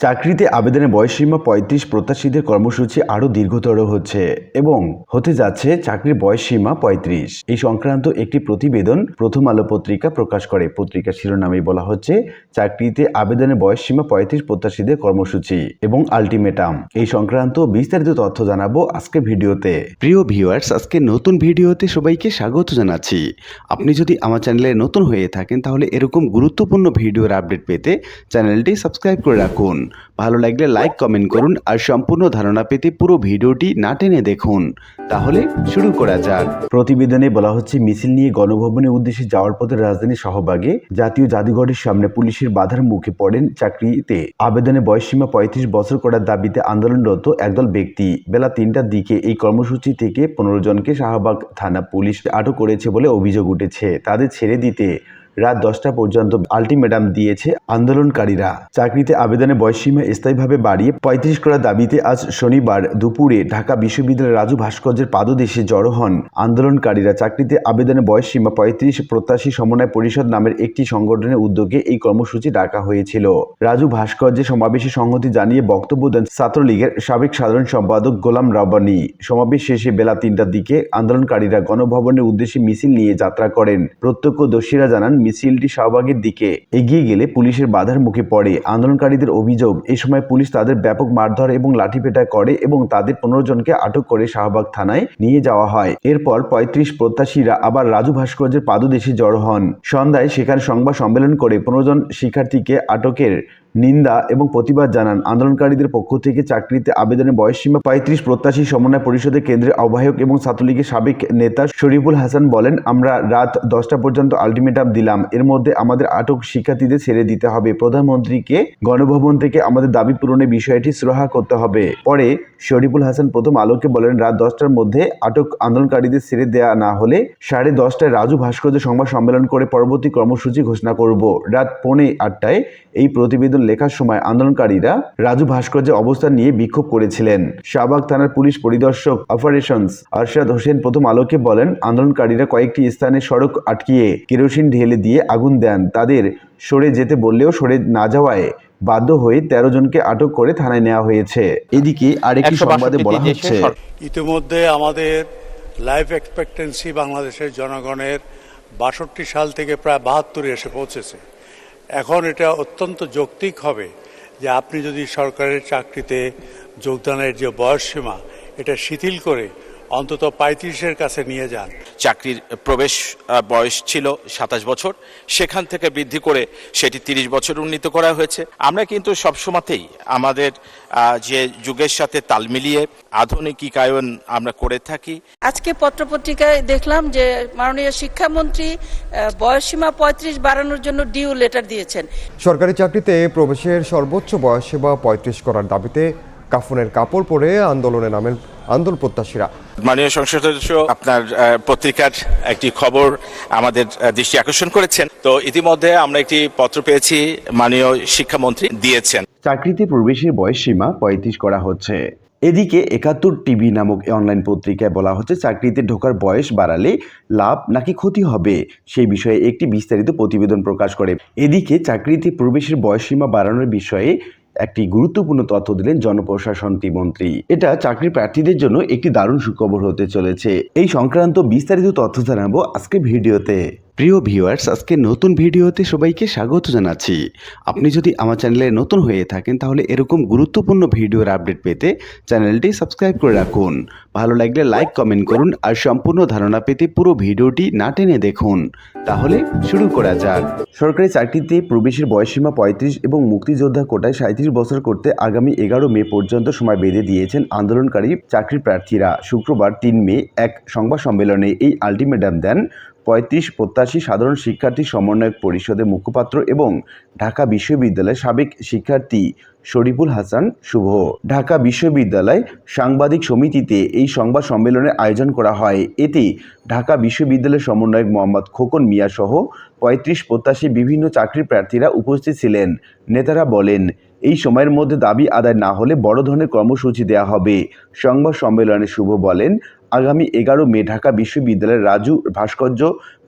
চাকরিতে আবেদনের বয়সসীমা পঁয়ত্রিশ প্রত্যাশীদের কর্মসূচি আরও দীর্ঘতর হচ্ছে এবং হতে যাচ্ছে চাকরির বয়সসীমা পঁয়ত্রিশ। এই সংক্রান্ত একটি প্রতিবেদন প্রথম আলো পত্রিকা প্রকাশ করে। পত্রিকার শিরোনামে বলা হচ্ছে, চাকরিতে আবেদনের বয়সসীমা পঁয়ত্রিশ প্রত্যাশীদের কর্মসূচি এবং আলটিমেটাম। এই সংক্রান্ত বিস্তারিত তথ্য জানাব আজকে ভিডিওতে। প্রিয় ভিউয়ার্স, আজকে নতুন ভিডিওতে সবাইকে স্বাগত জানাচ্ছি। আপনি যদি আমার চ্যানেলে নতুন হয়ে থাকেন, তাহলে এরকম গুরুত্বপূর্ণ ভিডিওর আপডেট পেতে চ্যানেলটি সাবস্ক্রাইব করে রাখুন। ভালো লাগলে লাইক কমেন্ট করুন আর সম্পূর্ণ ধারণা পেতে পুরো ভিডিওটি না টেনে দেখুন। তাহলে শুরু করা যাক। প্রতিবেদনে বলা হচ্ছে, মিছিল নিয়ে গণভবনের উদ্দেশ্যে যাওয়ার পথে রাজধানী সহবাগে জাতীয় জাদুঘরের সামনে পুলিশের বাধার মুখে পড়েন চাকরিতে। আবেদনে বয়সসীমা পঁয়ত্রিশ বছর করার দাবিতে আন্দোলনরত একদল ব্যক্তি। বেলা তিনটার দিকে এই কর্মসূচি থেকে পনেরো জনকে শাহবাগ থানা পুলিশ আটক করেছে বলে অভিযোগ উঠেছে। তাদের ছেড়ে দিতে রাত দশটা পর্যন্ত আলটিমেটাম দিয়েছে আন্দোলনকারীরা। চাকরিতে আবেদনের বয়সসীমা স্থায়ীভাবে বাড়িয়ে পঁয়ত্রিশ করার দাবিতে আজ শনিবার দুপুরে ঢাকা বিশ্ববিদ্যালয়ের রাজু ভাস্কর্যের পাদদেশে জড়ো হন আন্দোলনকারীরা। চাকরিতে আবেদনের বয়সসীমা পঁয়ত্রিশ প্রত্যাশী সমন্বয় পরিষদ নামের একটি সংগঠনের উদ্যোগে এই কর্মসূচি ডাকা হয়েছিল। রাজু ভাস্কর্যের সমাবেশে সংহতি জানিয়ে বক্তব্য দেন ছাত্রলীগের সাবেক সাধারণ সম্পাদক গোলাম রাব্বানি। সমাবেশ শেষে বেলা তিনটার দিকে আন্দোলনকারীরা গণভবনের উদ্দেশ্যে মিছিল নিয়ে যাত্রা করেন। প্রত্যক্ষদর্শীরা জানান মিছিলটি শাহবাগের দিকে এগিয়ে গেলে পুলিশের বাধার মুখে পড়ে। আন্দোলনকারীদের অভিযোগ, এ সময় পুলিশ তাদের ব্যাপক মারধর এবং লাঠিপেটা করে এবং তাদের পনেরো জনকে আটক করে শাহবাগ থানায় নিয়ে যাওয়া হয়। এরপর পঁয়ত্রিশ প্রত্যাশীরা আবার রাজু ভাস্কর্যের পাদদেশে জড়ো হন। সন্ধ্যায় সেখানে সংবাদ সম্মেলন করে পনেরো জন শিক্ষার্থীকে আটকের নিন্দা এবং প্রতিবাদ জানান। আন্দোলনকারীদের পক্ষ থেকে চাকরিতে আবেদনের বয়সসীমা পঁয়ত্রিশ, প্রত্যাশী সমন্বয় পরিষদের কেন্দ্রের আহ্বায়ক এবং ছাত্রলীগের সাবেক নেতা শরীফুল হাসান বলেন, আমরা রাত দশটা পর্যন্ত আলটিমেটাম দিলাম। এর মধ্যে আমাদের আটক শিক্ষার্থীদের ছেড়ে দিতে হবে। প্রধানমন্ত্রীকে গণভবন থেকে আমাদের দাবি পূরণের বিষয়টি শ্রহা করতে হবে। পরে শরীফুল হাসান প্রথম আলোকে বলেন, রাত দশটার মধ্যে আটক আন্দোলনকারীদের ছেড়ে দেওয়া না হলে সাড়ে দশটায় রাজু ভাস্কর্য সংবাদ সম্মেলন করে পরবর্তী কর্মসূচি ঘোষণা করব। রাত পৌনে আটটায় এই প্রতিবেদন লেখার সময় আন্দোলনকারীরা রাজু ভাস্কর্যের অবস্থান নিয়ে বিক্ষোভ করেছিলেন। শাহবাগ থানার পুলিশ পরিদর্শক অপারেশনস আরশাদ হোসেন প্রথম আলোকে বলেন আন্দোলনকারীরা কয়েকটি স্থানে সড়ক আটকিয়ে কেরোসিন ঢেলে দিয়ে আগুন দেন। তাদের সরে যেতে বললেও সরে না যাওয়ায় বাধ্য হয়ে তেরো জনকে আটক করে থানায় নেওয়া হয়েছে। এদিকে আরেকটি সংবাদে বলা হচ্ছে ইতিমধ্যে আমাদের লাইফ এক্সপেক্টেন্সি বাংলাদেশের জনগণের বাষট্টি সাল থেকে প্রায় বাহাত্তরে এসে পৌঁছেছে। এখন এটা অত্যন্ত যৌক্তিক হবে যে আপনি যদি সরকারের চাকরিতে যোগদানের যে বয়সসীমা, এটা শিথিল করে অন্তত পঁয়ত্রিশের কাছে নিয়ে যান। চাকরির প্রবেশ বয়স ছিল সাতাশ বছর। সেখান থেকে বৃদ্ধি করে সেটি তিরিশ বছর উন্নীত করা হয়েছে। আমরা কিন্তু সবসময়তেই আমাদের যে যুগের সাথে তাল মিলিয়ে আধুনিকীকায়ন আমরা করে থাকি। আজকে পত্রপত্রিকায় দেখলাম যে মাননীয় শিক্ষামন্ত্রী আহ, বয়সসীমা পঁয়ত্রিশ বাড়ানোর জন্য ডিউ লেটার দিয়েছেন। সরকারি চাকরিতে প্রবেশের সর্বোচ্চ বয়সসীমা পঁয়ত্রিশ করার দাবিতে কাফনের কাপড় পরে আন্দোলনে নামেন আন্দোলন প্রত্যাশীরা। মাননীয় সংসদ সদস্য আপনার পত্রিকার একটি খবর আমাদের দৃষ্টি আকর্ষণ করেছেন। তো ইতিমধ্যে আমরা একটি পত্র পেয়েছি মাননীয় শিক্ষামন্ত্রী দিয়েছেন। চাকরিতে প্রবেশের বয়স সীমা পঁয়ত্রিশ করা হচ্ছে। এদিকে একাত্তর টিভি নামক অনলাইন পত্রিকায় বলা হচ্ছে চাকরিতে ঢোকার বয়স বাড়ালে লাভ নাকি ক্ষতি হবে? সেই বিষয়ে একটি বিস্তারিত প্রতিবেদন প্রকাশ করে। এদিকে চাকরিতে প্রবেশের বয়সসীমা বাড়ানোর বিষয়ে একটি গুরুত্বপূর্ণ তথ্য দিলেন জনপ্রশাসনটি মন্ত্রী। এটা চাকরি প্রার্থীদের জন্য একটি দারুণ সুখবর হতে চলেছে। এই সংক্রান্ত বিস্তারিত তথ্য জানাব আজকে ভিডিওতে। প্রিয় ভিউয়ার্স আজকে নতুন ভিডিওতে সবাইকে স্বাগত জানাচ্ছি। আপনি যদি আমার চ্যানেলে নতুন হয়ে থাকেন, তাহলে এরকম গুরুত্বপূর্ণ ভিডিওর আপডেট পেতে চ্যানেলটি সাবস্ক্রাইব করে রাখুন। ভালো লাগলে লাইক কমেন্ট করুন আর সম্পূর্ণ ধারণা পেতে পুরো ভিডিওটি না টেনে দেখুন। তাহলে শুরু করা যাক। সরকারি চাকরিতে প্রবেশের বয়সসীমা পঁয়ত্রিশ এবং মুক্তিযোদ্ধা কোটায় সাঁত্রিশ বছর করতে আগামী এগারো মে পর্যন্ত সময় বেঁধে দিয়েছেন আন্দোলনকারী চাকরি প্রার্থীরা। শুক্রবার তিন মে এক সংবাদ সম্মেলনে এই আলটিমেটাম দেন পঁয়ত্রিশ প্রত্যাশী সাধারণ শিক্ষার্থী সমন্বয়ক পরিষদের মুখপাত্র এবং ঢাকা বিশ্ববিদ্যালয়ের সাবেক শিক্ষার্থী শরীফুল হাসান শুভ। ঢাকা বিশ্ববিদ্যালয় সাংবাদিক সমিতিতে এই সংবাদ সম্মেলনের আয়োজন করা হয়। এতে ঢাকা বিশ্ববিদ্যালয়ের সমন্বয়ক মোহাম্মদ খোকন মিয়া সহ পঁয়ত্রিশ প্রত্যাশী বিভিন্ন চাকরি প্রার্থীরা উপস্থিত ছিলেন। নেতারা বলেন, এই সময়ের মধ্যে দাবি আদায় না হলে বড় ধরনের কর্মসূচি দেওয়া হবে। সংবাদ সম্মেলনে শুভ বলেন, আগামী এগারো মে ঢাকা বিশ্ববিদ্যালয়ের রাজু ভাস্কর্য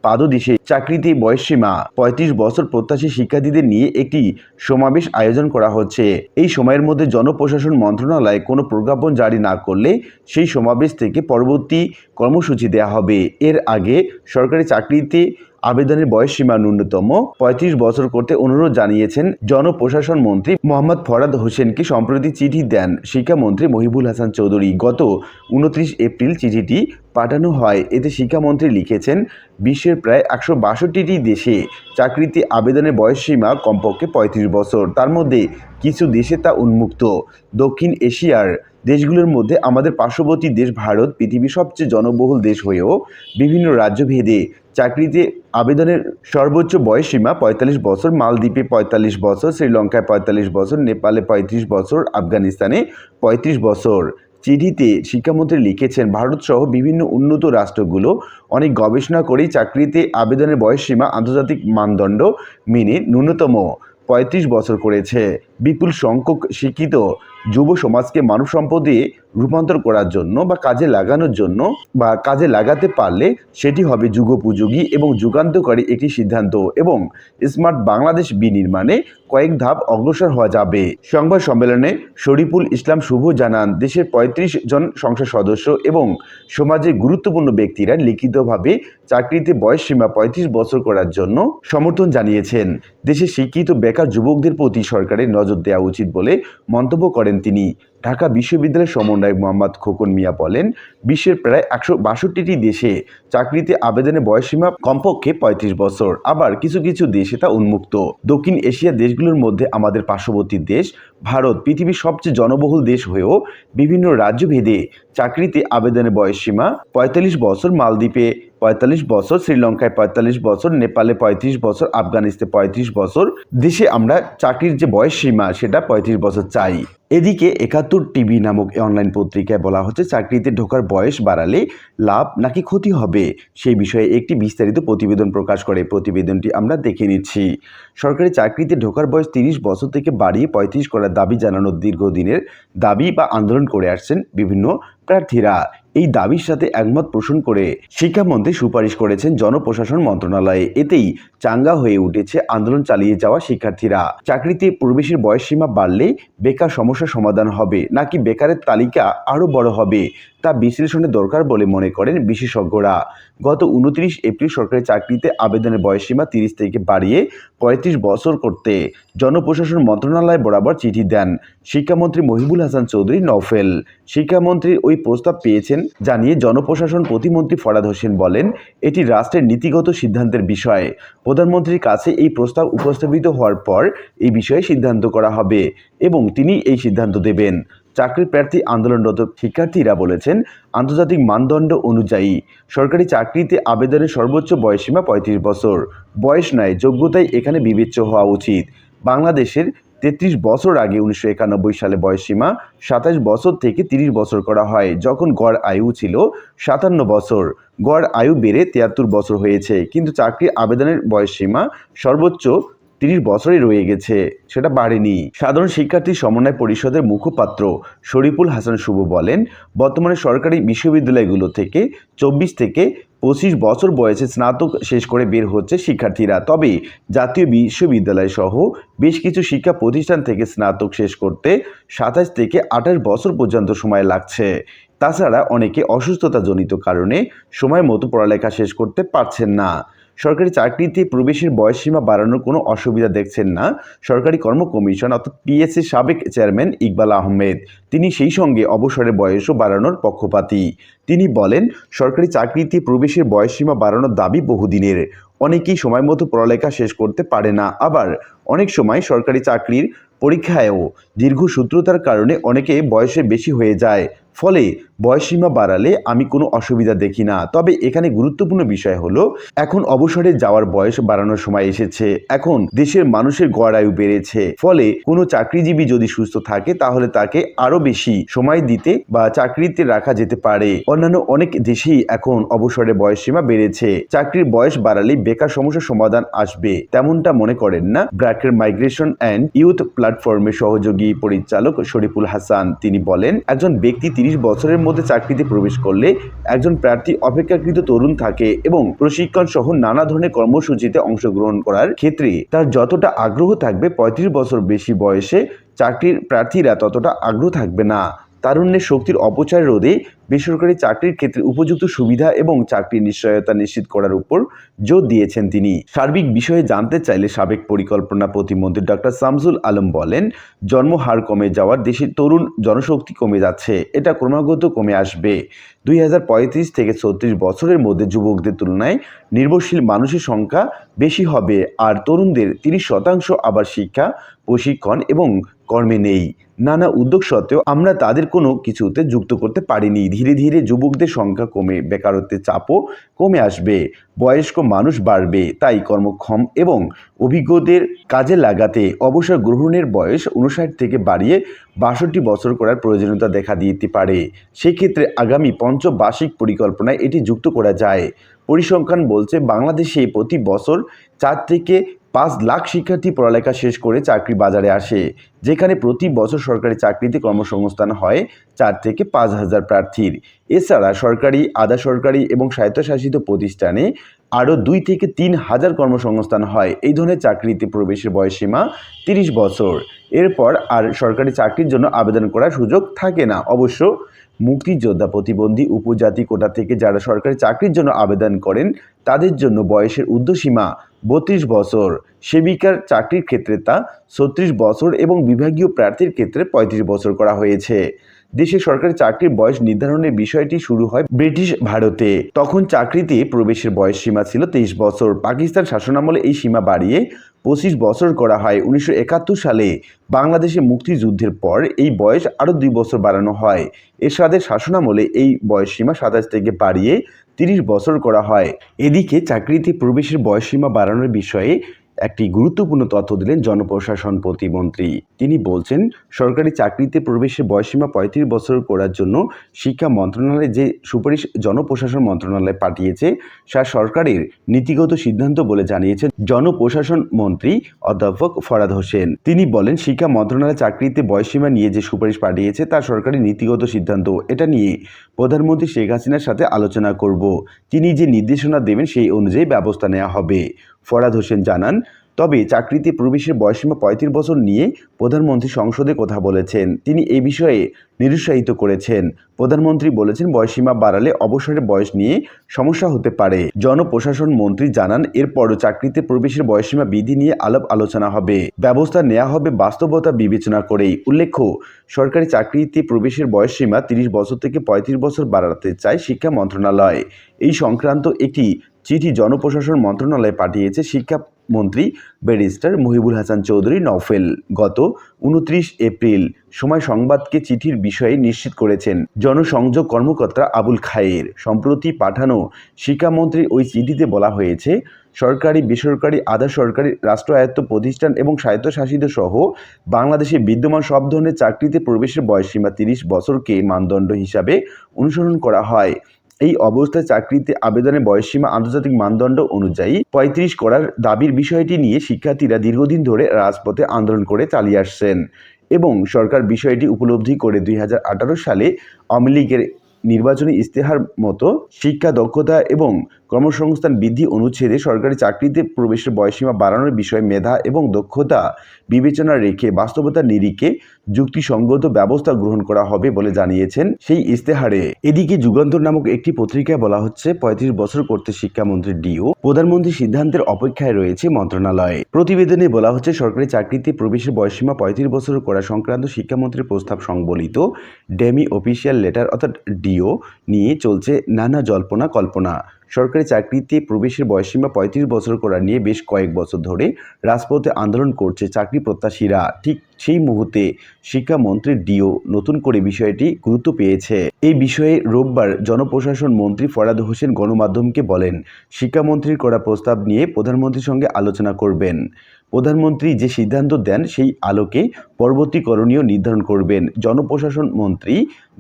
পাদদেশে চাকরিতে বয়সসীমা, পঁয়ত্রিশ বছর প্রত্যাশী শিক্ষার্থীদের নিয়ে একটি সমাবেশ আয়োজন করা হচ্ছে। এই সময়ের মধ্যে জনপ্রশাসন মন্ত্রণালয় কোনো প্রজ্ঞাপন জারি না করলে সেই সমাবেশ থেকে পরবর্তী কর্মসূচি দেওয়া হবে। এর আগে সরকারি চাকরিতে আবেদনের বয়সসীমা ন্যূনতম। পঁয়ত্রিশ বছর করতে অনুরোধ জানিয়েছেন জনপ্রশাসন মন্ত্রী মোহাম্মদ ফরাদ হোসেনকে সম্প্রতি চিঠি দেন। শিক্ষামন্ত্রী মহিবুল হাসান চৌধুরী গত উনত্রিশ এপ্রিল চিঠিটি পাঠানো হয়। এতে শিক্ষামন্ত্রী লিখেছেন, বিশ্বের প্রায় একশো বাষট্টিটি দেশে চাকরিতে আবেদনের বয়সসীমা কমপক্ষে পঁয়ত্রিশ বছর। তার মধ্যে কিছু দেশে তা উন্মুক্ত। দক্ষিণ এশিয়ার দেশগুলোর মধ্যে আমাদের পার্শ্ববর্তী দেশ ভারত, পৃথিবীর সবচেয়ে জনবহুল দেশ হয়েও বিভিন্ন রাজ্যভেদে চাকরিতে আবেদনের সর্বোচ্চ বয়সসীমা পঁয়তাল্লিশ বছর, মালদ্বীপে পঁয়তাল্লিশ বছর, শ্রীলঙ্কায় পঁয়তাল্লিশ বছর, নেপালে পঁয়ত্রিশ বছর, আফগানিস্তানে পঁয়ত্রিশ বছর। চিঠিতে শিক্ষামন্ত্রী লিখেছেন, ভারতসহ বিভিন্ন উন্নত রাষ্ট্রগুলো অনেক গবেষণা করেই চাকরিতে আবেদনের বয়সসীমা আন্তর্জাতিক মানদণ্ড মেনে ন্যূনতম পঁয়ত্রিশ বছর করেছে। বিপুল সংখ্যক শিক্ষিত যুব সমাজকে মানব সম্পদে রূপান্তর করার জন্য বা কাজে লাগানোর জন্য বা কাজে লাগাতে পারলে সেটি হবে যুগোপযোগী এবং যুগান্তকারী একটি সিদ্ধান্ত এবং স্মার্ট বাংলাদেশ বিনির্মাণে কয়েক ধাপ অগ্রসর হওয়া যাবে। সংবাদ সম্মেলনে শরীফুল ইসলাম শুভ জানান, দেশের পঁয়ত্রিশ জন সংসদ সদস্য এবং সমাজের গুরুত্বপূর্ণ ব্যক্তিরা লিখিতভাবে চাকরিতে বয়স সীমা পঁয়ত্রিশ বছর করার জন্য সমর্থন জানিয়েছেন। দেশের শিক্ষিত বেকার যুবকদের প্রতি সরকারের নজর দেওয়া উচিত বলে মন্তব্য করেন তিনি। ঢাকা বিশ্ববিদ্যালয়ের সমন্বয়ক মোহাম্মদ খোকন মিয়া বলেন, বিশ্বের প্রায় একশো বাষট্টিটি দেশে চাকরিতে আবেদনের বয়সসীমা কমপক্ষে পঁয়ত্রিশ বছর। আবার কিছু কিছু দেশে তা উন্মুক্ত। দক্ষিণ এশিয়ার দেশগুলোর মধ্যে আমাদের পার্শ্ববর্তী দেশ, ভারত পৃথিবীর সবচেয়ে জনবহুল দেশ হয়েও বিভিন্ন রাজ্যভেদে চাকরিতে আবেদনের বয়সসীমা পঁয়তাল্লিশ বছর মালদ্বীপে। পঁয়তাল্লিশ বছর, শ্রীলঙ্কায় পঁয়তাল্লিশ বছর, নেপালে পঁয়ত্রিশ বছর, আফগানিস্তানে পঁয়ত্রিশ বছর। দেশে আমরা চাকরির যে বয়স সীমা, সেটা পঁয়ত্রিশ বছর চাই। এদিকে একাত্তর টিভি নামক অনলাইন পত্রিকায় বলা হচ্ছে, চাকরিতে ঢোকার বয়স বাড়ালে লাভ নাকি ক্ষতি হবে? সেই বিষয়ে একটি বিস্তারিত প্রতিবেদন প্রকাশ করে প্রতিবেদনটি আমরা দেখে নিচ্ছি। সরকারি চাকরিতে ঢোকার বয়স তিরিশ বছর থেকে বাড়িয়ে পঁয়ত্রিশ করার দাবি জানানোর দীর্ঘদিনের দাবি বা আন্দোলন করে আসছেন বিভিন্ন প্রার্থীরা। এই দাবির সাথে একমত পোষণ করে শিক্ষামন্ত্রী সুপারিশ করেছেন জনপ্রশাসন মন্ত্রণালয়ে। এতেই চাঙ্গা হয়ে উঠেছে আন্দোলন চালিয়ে যাওয়া শিক্ষার্থীরা। চাকরিতে প্রবেশের বয়সসীমা বাড়লে বেকার সমস্যার সমাধান হবে, নাকি বেকারের তালিকা আরও বড় হবে, তা বিশ্লেষণের দরকার বলে মনে করেন বিশেষজ্ঞরা। গত উনত্রিশ এপ্রিল সরকারি চাকরিতে আবেদনের বয়সসীমা তিরিশ থেকে বাড়িয়ে পঁয়ত্রিশ বছর করতে জনপ্রশাসন মন্ত্রণালয় বরাবর চিঠি দেন শিক্ষামন্ত্রী মহিবুল হাসান চৌধুরী নফেল শিক্ষামন্ত্রীর ওই প্রস্তাব পেয়েছেন জানিয়ে জনপ্রশাসন প্রতিমন্ত্রী ফরাদ হোসেন বলেন, এটি রাষ্ট্রের নীতিগত সিদ্ধান্তের বিষয়। প্রধানমন্ত্রীর কাছে এই প্রস্তাব উপস্থাপিত হওয়ার পর এই বিষয়ে সিদ্ধান্ত করা হবে এবং তিনি এই সিদ্ধান্ত দেবেন। চাকরি প্রার্থী আন্দোলনরত শিক্ষার্থীরা বলেছেন, আন্তর্জাতিক মানদণ্ড অনুযায়ী সরকারি চাকরিতে আবেদনের সর্বোচ্চ বয়সসীমা পঁয়ত্রিশ বছর। বয়স নয়, যোগ্যতাই এখানে বিবেচ্য হওয়া উচিত। বাংলাদেশের তেত্রিশ বছর আগে উনিশশো একানব্বই সালে বয়সসীমা, সাতাশ বছর থেকে তিরিশ বছর করা হয়। যখন গড় আয়ু ছিল সাতান্ন বছর। গড় আয়ু বেড়ে তিয়াত্তর বছর হয়েছে। কিন্তু চাকরি আবেদনের বয়সসীমা সর্বোচ্চ তিরিশ বছরই রয়ে গেছে, সেটা বাড়েনি। সাধারণ শিক্ষার্থী সমন্বয় পরিষদের মুখপাত্র শরীফুল হাসান শুভ বলেন, বর্তমানে সরকারি বিশ্ববিদ্যালয়গুলো থেকে চব্বিশ থেকে পঁচিশ বছর বয়সে স্নাতক শেষ করে বের হচ্ছে শিক্ষার্থীরা। তবে জাতীয় বিশ্ববিদ্যালয় সহ বেশ কিছু শিক্ষা প্রতিষ্ঠান থেকে স্নাতক শেষ করতে সাতাশ থেকে আঠাশ বছর পর্যন্ত সময় লাগছে। তাছাড়া অনেকে অসুস্থতাজনিত কারণে সময় মতো পড়ালেখা শেষ করতে পারছেন না। সরকারি চাকরিতে প্রবেশের বয়সসীমা বাড়ানোর কোনো অসুবিধা দেখছেন না। সরকারি কর্ম কমিশন অর্থাৎ পিএসসি সাবেক চেয়ারম্যান ইকবাল আহমেদ। তিনি সেই সঙ্গে অবসরের বয়সও বাড়ানোর পক্ষপাতী। তিনি বলেন, সরকারি চাকরিতে প্রবেশের বয়সসীমা বাড়ানোর দাবি বহুদিনের। অনেকেই সময় মতো পড়ালেখা শেষ করতে পারে না। আবার অনেক সময় সরকারি চাকরির পরীক্ষায়ও দীর্ঘসূত্রতার কারণে অনেকে বয়সে বেশি হয়ে যায়। ফলে বয়সসীমা বাড়ালে আমি কোনো অসুবিধা দেখি না। তবে এখানে গুরুত্বপূর্ণ বিষয় হলো, এখন অবসরে যাওয়ার বয়স বাড়ানোর সময় এসেছে। এখন দেশের মানুষের গড় আয়ু বেড়েছে। ফলে কোনো চাকরিজীবী যদি সুস্থ থাকে, তাহলে তাকে আরও বেশি সময় দিতে বা চাকরিতে রাখা যেতে পারে। অন্যান্য অনেক দেশেই এখন অবসরে বয়সসীমা বেড়েছে। চাকরির বয়স বাড়ালে বেকার সমস্যার সমাধান আসবে। তেমনটা মনে করেন না? ব্র্যাকের মাইগ্রেশন অ্যান্ড ইউথ প্ল্যাটফর্মের সহযোগী পরিচালক শরীফুল হাসান। তিনি বলেন, একজন ব্যক্তি তিরিশ বছরের মধ্যে চাকরিতে প্রবেশ করলে একজন প্রার্থী অপেক্ষাকৃত তরুণ থাকে এবং প্রশিক্ষণ সহ নানা ধরনের কর্মসূচিতে অংশগ্রহণ করার ক্ষেত্রে তার যতটা আগ্রহ থাকবে পঁয়ত্রিশ বছর বেশি বয়সে চাকরির প্রার্থীরা ততটা আগ্রহ থাকবে না। তারুণ্যের শক্তির অপচয় রোধে বেসরকারি চাকরির ক্ষেত্রে উপযুক্ত সুবিধা এবং চাকরির নিশ্চয়তা নিশ্চিত করার উপর জোর দিয়েছেন তিনি। সার্বিক বিষয়ে জানতে চাইলে সাবেক পরিকল্পনা প্রতিমন্ত্রী ডক্টর শামসুল আলম বলেন জন্মহার কমে যাওয়ার দেশের তরুণ জনশক্তি কমে যাচ্ছে, এটা ক্রমাগত কমে আসবে। দুই হাজার পঁয়ত্রিশ থেকে ছত্রিশ বছরের মধ্যে যুবকদের তুলনায় নির্ভরশীল মানুষের সংখ্যা বেশি হবে, আর তরুণদের তিরিশ শতাংশ আবার শিক্ষা, প্রশিক্ষণ এবং কর্মে নেই। নানা উদ্যোগ সত্ত্বেও আমরা তাদের কোনো কিছুতে যুক্ত করতে পারিনি। ধীরে ধীরে যুবকদের সংখ্যা কমে, বেকারত্বের চাপও কমে আসবে, বয়স্ক মানুষ বাড়বে, তাই কর্মক্ষম এবং অভিজ্ঞদের কাজে লাগাতে অবসর গ্রহণের বয়স উনষাট থেকে বাড়িয়ে বাষট্টি বছর করার প্রয়োজনীয়তা দেখা দিতে পারে। সেক্ষেত্রে আগামী পঞ্চবার্ষিক পরিকল্পনায় এটি যুক্ত করা যায়। পরিসংখ্যান বলছে, বাংলাদেশে প্রতি বছর চার থেকে পাঁচ লাখ শিক্ষার্থী পড়ালেখা শেষ করে চাকরি বাজারে আসে, যেখানে প্রতি বছর সরকারি চাকরিতে কর্মসংস্থান হয় চার থেকে পাঁচ হাজার প্রার্থীর। এছাড়া সরকারি, আধা সরকারি এবং স্বায়ত্তশাসিত প্রতিষ্ঠানে আরও দুই থেকে তিন হাজার কর্মসংস্থান হয়। এই ধরনের চাকরিতে প্রবেশের বয়সীমা তিরিশ বছর। এরপর আর সরকারি চাকরির জন্য আবেদন করার সুযোগ থাকে না। অবশ্য মুক্তিযোদ্ধা প্রতিবন্ধী উপজাতি কোটা থেকে যারা সরকারি চাকরির জন্য আবেদন করেন, তাদের জন্য বয়সের ঊর্ধ্বসীমা বত্রিশ বছর। সেবিকার চাকরির ক্ষেত্রে তা ছত্রিশ বছর এবং বিভাগীয় প্রার্থীর ক্ষেত্রে পঁয়ত্রিশ বছর করা হয়েছে। দেশে সরকারি চাকরির বয়স নির্ধারণের বিষয়টি শুরু হয় ব্রিটিশ ভারতে। তখন চাকরিতে প্রবেশের বয়স সীমা ছিল তেইশ বছর। পাকিস্তান শাসনামলে এই সীমা বাড়িয়ে পঁচিশ বছর করা হয়। উনিশশো একাত্তর সালে বাংলাদেশে মুক্তিযুদ্ধের পর এই বয়স আরও দুই বছর বাড়ানো হয়। এরশাদের শাসনামলে এই বয়সসীমা সাতাশ থেকে বাড়িয়ে তিরিশ বছর করা হয়। এদিকে চাকরিতে প্রবেশের বয়সসীমা বাড়ানোর বিষয়ে একটি গুরুত্বপূর্ণ তথ্য দিলেন জনপ্রশাসন প্রতিমন্ত্রী। তিনি বলছেন, সরকারি চাকরিতে প্রবেশের বয়সসীমা পঁয়ত্রিশ বছর করার জন্য শিক্ষা মন্ত্রণালয় যে সুপারিশ জনপ্রশাসন মন্ত্রণালয় পাঠিয়েছে, তা সরকারের নীতিগত সিদ্ধান্ত বলে জানিয়েছেন জনপ্রশাসন মন্ত্রী অধ্যাপক ফরাদ হোসেন। তিনি বলেন, শিক্ষা মন্ত্রণালয় চাকরিতে বয়সসীমা নিয়ে যে সুপারিশ পাঠিয়েছে, তা সরকারি নীতিগত সিদ্ধান্ত। এটা নিয়ে প্রধানমন্ত্রী শেখ হাসিনার সাথে আলোচনা করব। তিনি যে নির্দেশনা দেবেন, সেই অনুযায়ী ব্যবস্থা নেওয়া হবে। ফরাদ হোসেন জানান, তবে চাকরিতে প্রবেশের বয়সীমা পঁয়ত্রিশ বছর নিয়ে প্রধানমন্ত্রী সংসদে কথা বলেছেন। তিনি এ বিষয়ে নিরুৎসাহিত করেছেন। প্রধানমন্ত্রী বলেছেন বয়সীমা বাড়ালে অবসরের বয়স নিয়ে সমস্যা হতে পারে। জনপ্রশাসন মন্ত্রী জানান, এরপরও চাকরিতে প্রবেশের বয়সীমা বিধি নিয়ে আলাপ আলোচনা হবে। ব্যবস্থা নেওয়া হবে বাস্তবতা বিবেচনা করেই। উল্লেখ্য, সরকারি চাকরিতে প্রবেশের বয়সসীমা তিরিশ বছর থেকে পঁয়ত্রিশ বছর বাড়াতে চায় শিক্ষা মন্ত্রণালয়। এই সংক্রান্ত একটি চিঠি জনপ্রশাসন মন্ত্রণালয়ে পাঠিয়েছে শিক্ষামন্ত্রী ব্যারিস্টার মহিবুল হাসান চৌধুরী নওফেল। গত উনত্রিশ এপ্রিল সময় সংবাদকে চিঠির বিষয়ে নিশ্চিত করেছেন জনসংযোগ কর্মকর্তা আবুল খায়ের। সম্প্রতি পাঠানো শিক্ষামন্ত্রীর ওই চিঠিতে বলা হয়েছে, সরকারি, বেসরকারি, আধা সরকারি রাষ্ট্রায়ত্ত প্রতিষ্ঠান এবং স্বায়ত্তশাসিত সহ বাংলাদেশে বিদ্যমান সব ধরনের চাকরিতে প্রবেশের বয়সসীমা তিরিশ বছরকে মানদণ্ড হিসাবে অনুসরণ করা হয়। এই অবস্থায় চাকরিতে আবেদনের বয়সীমা আন্তর্জাতিক মানদণ্ড অনুযায়ী পঁয়ত্রিশ করার দাবির বিষয়টি নিয়ে শিক্ষার্থীরা দীর্ঘদিন ধরে রাজপথে আন্দোলন করে চালিয়ে আসছেন এবং সরকার বিষয়টি উপলব্ধি করে দুই হাজার আঠারো সালে আওয়ামী লীগের নির্বাচনী ইস্তেহার মতো শিক্ষা দক্ষতা এবং কর্মসংস্থান বৃদ্ধি অনুচ্ছেদে সরকারি চাকরিতে প্রবেশের বয়সীমা বাড়ানোর বিষয়ে মেধা এবং দক্ষতা বিবেচনা রেখে বাস্তবতার নিরিখে যুক্তিসঙ্গত ব্যবস্থা গ্রহণ করা হবে বলে জানিয়েছেন সেই ইস্তেহারে। এদিকে যুগান্তর নামক একটি পত্রিকায় বলা হচ্ছে, পঁয়ত্রিশ বছর করতে শিক্ষামন্ত্রী ডিও, প্রধানমন্ত্রী সিদ্ধান্তের অপেক্ষায় রয়েছে মন্ত্রণালয়ে। প্রতিবেদনে বলা হচ্ছে, সরকারি চাকরিতে প্রবেশের বয়সীমা পঁয়ত্রিশ বছর করা সংক্রান্ত শিক্ষামন্ত্রীর প্রস্তাব সংবলিত ডেমি অফিসিয়াল লেটার অর্থাৎ ডিও নিয়ে চলছে নানা জল্পনা কল্পনা। সরকারি চাকরিতে প্রবেশের বয়সসীমা পঁয়ত্রিশ বছর করা নিয়ে বেশ কয়েক বছর ধরে রাজপথে আন্দোলন করছে চাকরি প্রত্যাশীরা। ঠিক সেই মুহূর্তে শিক্ষামন্ত্রীর ডিও নতুন করে বিষয়টি গুরুত্ব পেয়েছে। এই বিষয়ে রোববার জনপ্রশাসন মন্ত্রী ফরাদ হোসেন গণমাধ্যমকে বলেন, শিক্ষামন্ত্রীর করা প্রস্তাব নিয়ে প্রধানমন্ত্রীর সঙ্গে আলোচনা করবেন। প্রধানমন্ত্রী যে সিদ্ধান্ত দেন, সেই আলোকে পরবর্তী করণীয় নির্ধারণ করবেন। জনপ্রশাসন মন্ত্রী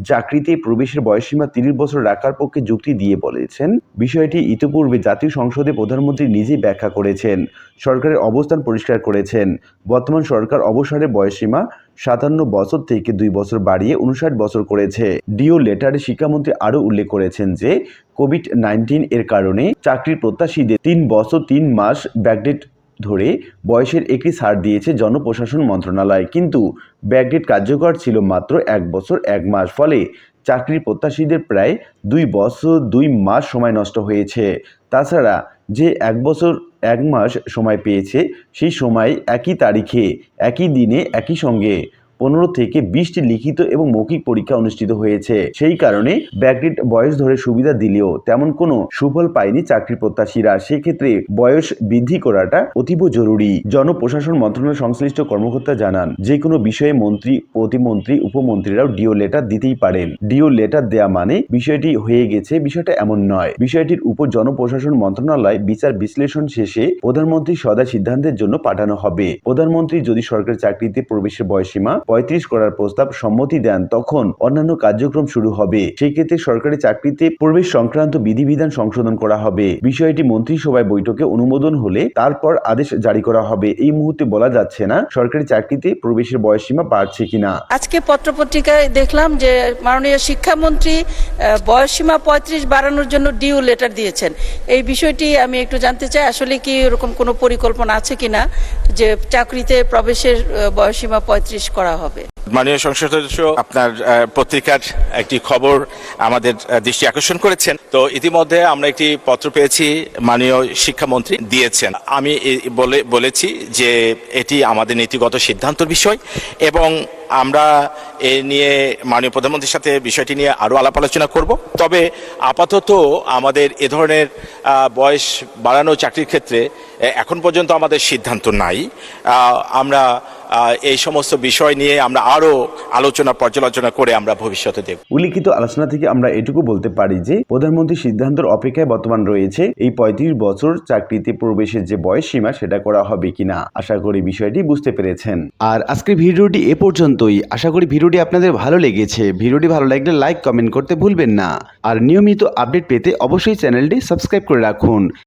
চাকরিতে প্রবেশের বয়সসীমা তিরিশ বছর রাখার পক্ষে যুক্তি দিয়ে বলেছেন, বিষয়টি ইতিপূর্বে জাতীয় সংসদে প্রধানমন্ত্রী নিজেই ব্যাখ্যা করেছেন। সরকারের অবস্থান পরিষ্কার করেছেন। বর্তমান সরকার অবসরের বয়সসীমা সাতান্ন বছর থেকে দুই বছর বাড়িয়ে উনষাট বছর করেছে। ডিও লেটারে শিক্ষামন্ত্রী আরও উল্লেখ করেছেন যে, কোভিড নাইন্টিন এর কারণে চাকরির প্রত্যাশীদের তিন বছর তিন মাস ব্যাকডেট ধরে বয়সের একটি ছাড় দিয়েছে জনপ্রশাসন মন্ত্রণালয়। কিন্তু ব্যাকডেট কার্যকর ছিল মাত্র এক বছর এক মাস। ফলে চাকরির প্রত্যাশীদের প্রায় দুই বছর দুই মাস সময় নষ্ট হয়েছে। তাছাড়া যে এক বছর এক মাস সময় পেয়েছে, সেই সময় একই তারিখে, একই দিনে, একই সঙ্গে পনেরো থেকে বিশটি লিখিত এবং মৌখিক পরীক্ষা অনুষ্ঠিত হয়েছে। সেই কারণে ব্যাকডেট বয়স ধরে সুবিধা দিলেও তেমন কোনো সুফল পায়নি চাকরি প্রত্যাশীরা। সেক্ষেত্রে বয়স বৃদ্ধি করাটা অতীব জরুরি। জনপ্রশাসন মন্ত্রণালয় সংশ্লিষ্ট কর্মকর্তা জানান, যে কোনো বিষয়ে মন্ত্রী, প্রতিমন্ত্রী, উপমন্ত্রীরাও ডিও লেটার দিতেই পারেন। ডিও লেটার দেয়া মানে বিষয়টি হয়ে গেছে বিষয়টা এমন নয়। বিষয়টির উপর জনপ্রশাসন মন্ত্রণালয় বিচার বিশ্লেষণ শেষে প্রধানমন্ত্রী সদা সিদ্ধান্তের জন্য পাঠানো হবে। প্রধানমন্ত্রী যদি সরকারি চাকরিতে প্রবেশের বয়সীমা পঁয়ত্রিশ করার প্রস্তাব সম্মতি দেন, তখন অন্যান্য কার্যক্রম শুরু হবে। সেই ক্ষেত্রে সরকারি চাকরিতে প্রবেশ সংক্রান্ত বিধিবিধান সংশোধন করা হবে। বিষয়টি মন্ত্রিসভায় বৈঠকে অনুমোদন হলে তারপর আদেশ জারি করা হবে। এই মুহূর্তে বলা যাচ্ছে না সরকারি চাকরিতে প্রবেশের বয়সীমা বাড়ছে কিনা। আজকে পত্রপত্রিকায় দেখলাম যে মাননীয় শিক্ষামন্ত্রী বয়সসীমা পঁয়ত্রিশ বাড়ানোর জন্য ডিউ লেটার দিয়েছেন। এই বিষয়টি আমি একটু জানতে চাই, আসলে কি এরকম কোনো পরিকল্পনা আছে কিনা যে চাকরিতে প্রবেশের বয়সসীমা পঁয়ত্রিশ করা হবে। মাননীয় সংসদ সদস্য, আপনার পত্রিকার একটি খবর আমাদের দৃষ্টি আকর্ষণ করেছেন। তো ইতিমধ্যে আমরা একটি পত্র পেয়েছি, মাননীয় শিক্ষামন্ত্রী দিয়েছেন। আমি বলে, বলেছি যে এটি আমাদের নীতিগত সিদ্ধান্তর বিষয় এবং আমরা এ নিয়ে মাননীয় প্রধানমন্ত্রীর সাথে বিষয়টি নিয়ে আরও আলাপ আলোচনা করব। তবে আপাতত আমাদের এ ধরনের বয়স বাড়ানো চাকরির ক্ষেত্রে এখন পর্যন্ত আমাদের সিদ্ধান্ত নাই। আমরা এই সমস্ত বিষয় নিয়ে আমরা আরও আলোচনা পর্যালোচনা করে আমরা ভবিষ্যতে দেব উল্লিখিত আলোচনা থেকে আমরা এটুকু বলতে পারি যে প্রধানমন্ত্রী সিদ্ধান্তের অপেক্ষায় বর্তমান রয়েছে এই পঁয়ত্রিশ বছর চাকরিতে প্রবেশের যে বয়স সীমা সেটা করা হবে কিনা। আশা করি বিষয়টি বুঝতে পেরেছেন। আর আজকের ভিডিওটি এ পর্যন্তই। আশা করি ভিডিওটি আপনাদের ভালো লেগেছে। ভিডিওটি ভালো লাগলে লাইক কমেন্ট করতে ভুলবেন না। আর নিয়মিত আপডেট পেতে অবশ্যই চ্যানেলটি সাবস্ক্রাইব করে রাখুন।